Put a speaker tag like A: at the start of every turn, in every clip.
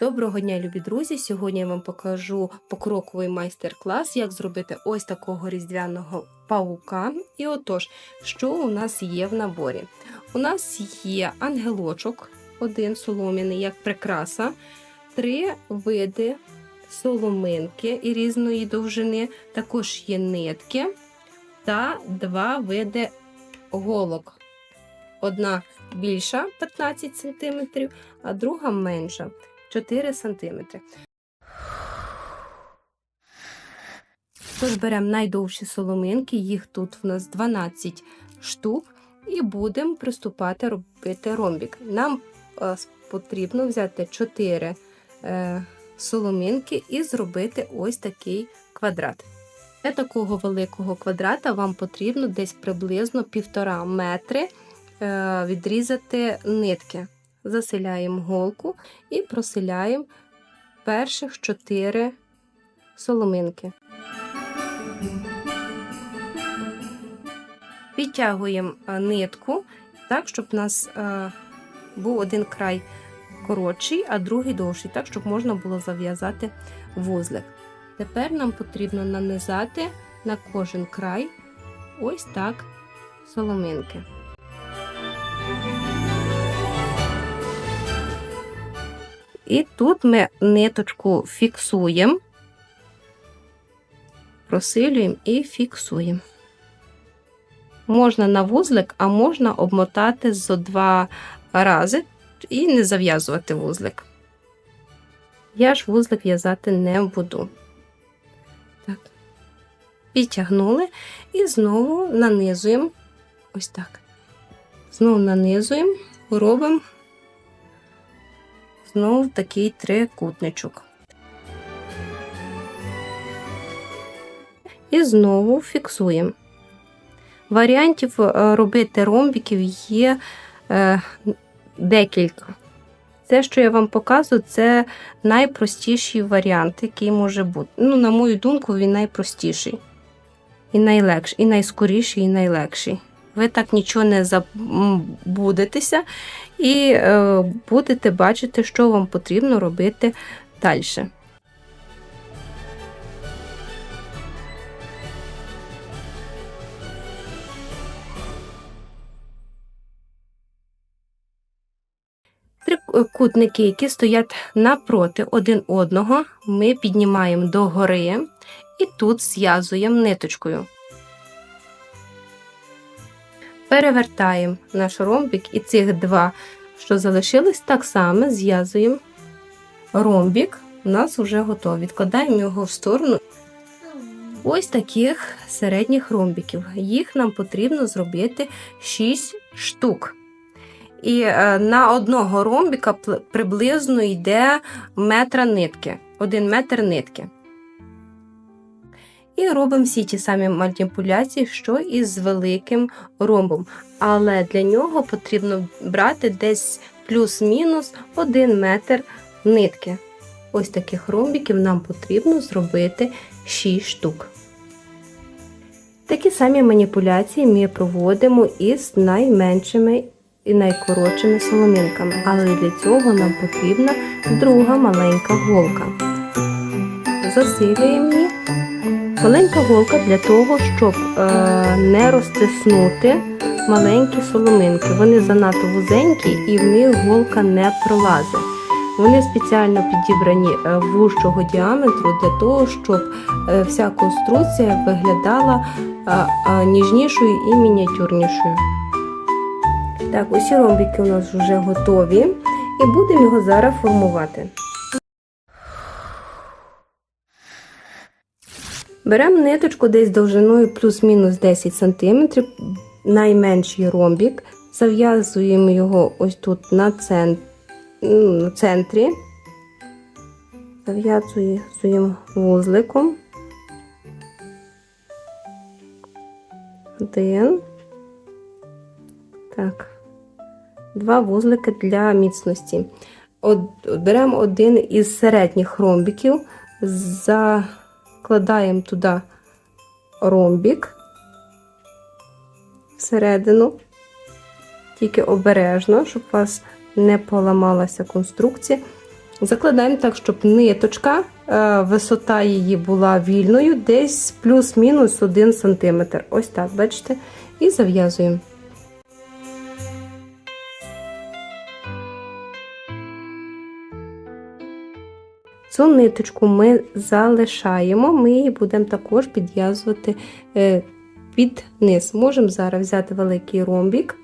A: Доброго дня, любі друзі! Сьогодні я вам покажу покроковий майстер-клас, як зробити ось такого різдвяного паука. І отож, що у нас є в наборі? У нас є ангелочок, один солом'яний, як прикраса, три види соломинки і різної довжини, також є нитки та два види голок. Одна більша 15 см, а друга менша 4 см. Тож беремо найдовші соломинки, їх тут в нас 12 штук, і будемо приступати робити ромбік. Нам е, потрібно взяти 4 е, соломинки і зробити ось такий квадрат. Для такого великого квадрата вам потрібно десь приблизно 1,5 метри е, відрізати нитки. Заселяємо голку і проселяємо перших 4 соломинки. Підтягуємо е, нитку так, щоб у нас е, був один край коротший, а другий довший, так, щоб можна було зав'язати вузлик. Тепер нам потрібно нанизати на кожен край ось так соломинки. І тут ми ниточку фіксуємо, просилюємо і фіксуємо. Можна на вузлик, а можна обмотати зо два рази і не зав'язувати вузлик. Я ж вузлик в'язати не буду. Так. Підтягнули і знову нанизуємо ось так. Знову нанизуємо, робимо знову такий трикутничок. І знову фіксуємо. Варіантів е, робити ромбіків є е, декілька. Це, що я вам показую, це найпростіший варіант, який може бути. Ну, на мою думку, він найпростіший. І найлегший, і найскоріший, і найлегший. Ви так нічого не забудетеся і е, будете бачити, що вам потрібно робити далі. Трикутники, які стоять напроти один одного, ми піднімаємо догори і тут зв'язуємо ниточкою. Перевертаємо наш ромбик і цих два, що залишились, так само зв'язуємо ромбик. У нас вже готовий. Відкладаємо його в сторону. Ось таких середніх ромбиків. Їх нам потрібно зробити 6 штук. І е, на одного ромбіка приблизно йде метра нитки, один метр нитки. І робимо всі ті самі маніпуляції, що і з великим ромбом. Але для нього потрібно брати десь плюс-мінус 1 метр нитки. Ось таких ромбіків нам потрібно зробити 6 штук. Такі самі маніпуляції ми проводимо із найменшими і найкоротшими соломинками, але для цього нам потрібна друга маленька голка. Засилюємо її. Маленька голка для того, щоб е, не розтиснути маленькі соломинки. Вони занадто вузенькі і в них голка не пролазить. Вони спеціально підібрані е, вужчого діаметру для того, щоб е, вся конструкція виглядала ніжнішою і мініатюрнішою. Так, усі ромбики у нас вже готові, і будемо його зараз формувати. Беремо ниточку десь довжиною плюс-мінус 10 см, найменший ромбік, зав'язуємо його ось тут на центрі, зав'язуємо вузликом. Один. Так два вузлики для міцності. От, Беремо один із середніх ромбіків, закладаємо туди ромбік всередину, тільки обережно, щоб у вас не поламалася конструкція. Закладаємо так, щоб ниточка, е, висота її була вільною, десь плюс-мінус 1 см. Ось так, бачите? І зав'язуємо. Цю ниточку ми залишаємо, ми її будемо також підв'язувати е, під низ. Можемо зараз взяти великий ромбік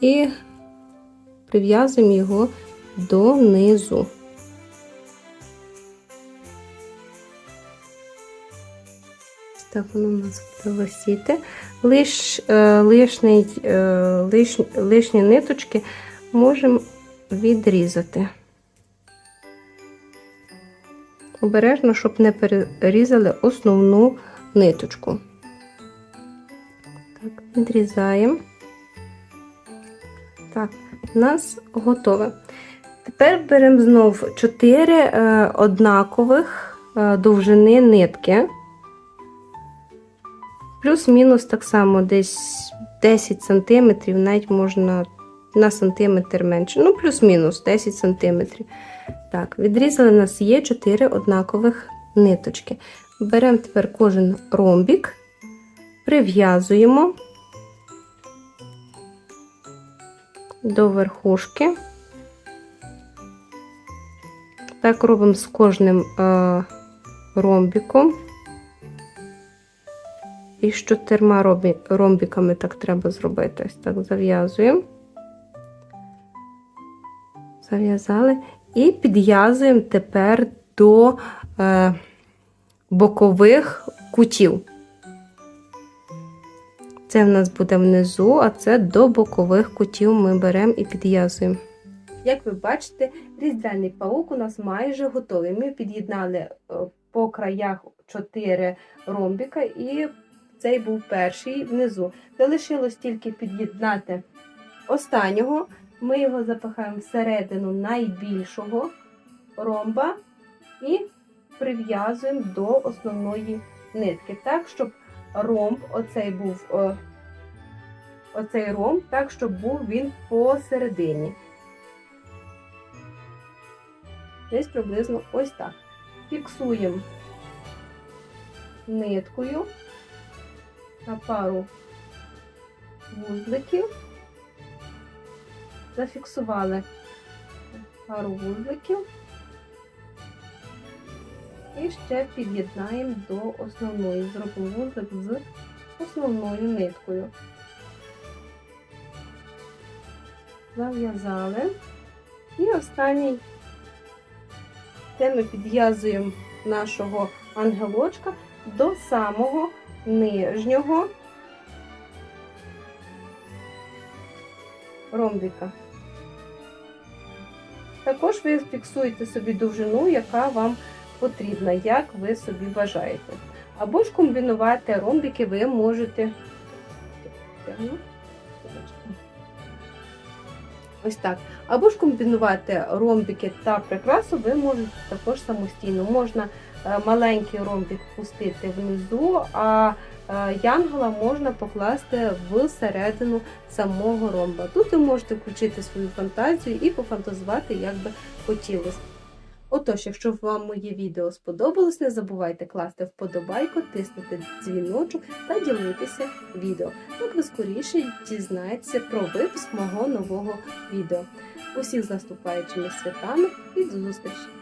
A: і прив'язуємо його донизу. Так, воно у нас буде висіти. Лиш, е, лишний, е, лиш, лишні ниточки можемо відрізати. Обережно, щоб не перерізали основну ниточку. Так, відрізаємо. Так, у нас готове. Тепер беремо знов 4 е, однакових е, довжини нитки. Плюс-мінус так само десь 10 см, навіть можна на сантиметр менше. Ну, плюс-мінус 10 см. Так, відрізали у нас є 4 однакових ниточки. Беремо тепер кожен ромбік, прив'язуємо до верхушки. Так робимо з кожним е, ромбіком. І з чотирма ромбіками так треба зробити. Ось так зав'язуємо. Зав'язали. І підв'язуємо тепер до е, бокових кутів. Це в нас буде внизу, а це до бокових кутів ми беремо і підв'язуємо. Як ви бачите, різдвяний паук у нас майже готовий. Ми під'єднали е, по краях 4 ромбіка, і цей був перший внизу. Залишилось тільки під'єднати останнього. Ми його запихаємо всередину найбільшого ромба і прив'язуємо до основної нитки, так, щоб ромб, оцей був оцей ромб, так, щоб був він посередині. Десь приблизно ось так. Фіксуємо ниткою на пару вузликів зафіксували пару вузликів і ще під'єднаємо до основної. Зробимо вузлик з основною ниткою. Зав'язали. І останній це ми підв'язуємо нашого ангелочка до самого нижнього ромбіка. Також ви фіксуєте собі довжину, яка вам потрібна, як ви собі бажаєте. Або ж комбінувати ромбики ви можете. Ось так. Або ж комбінувати ромбики та прикрасу ви можете також самостійно. Можна е, маленький ромбик пустити внизу, а янгола можна покласти всередину самого ромба. Тут ви можете включити свою фантазію і пофантазувати, як би хотілося. Отож, якщо вам моє відео сподобалось, не забувайте класти вподобайку, тиснути дзвіночок та ділитися відео. Так ви скоріше дізнаєтеся про випуск мого нового відео. Усіх з наступаючими святами і до зустрічі!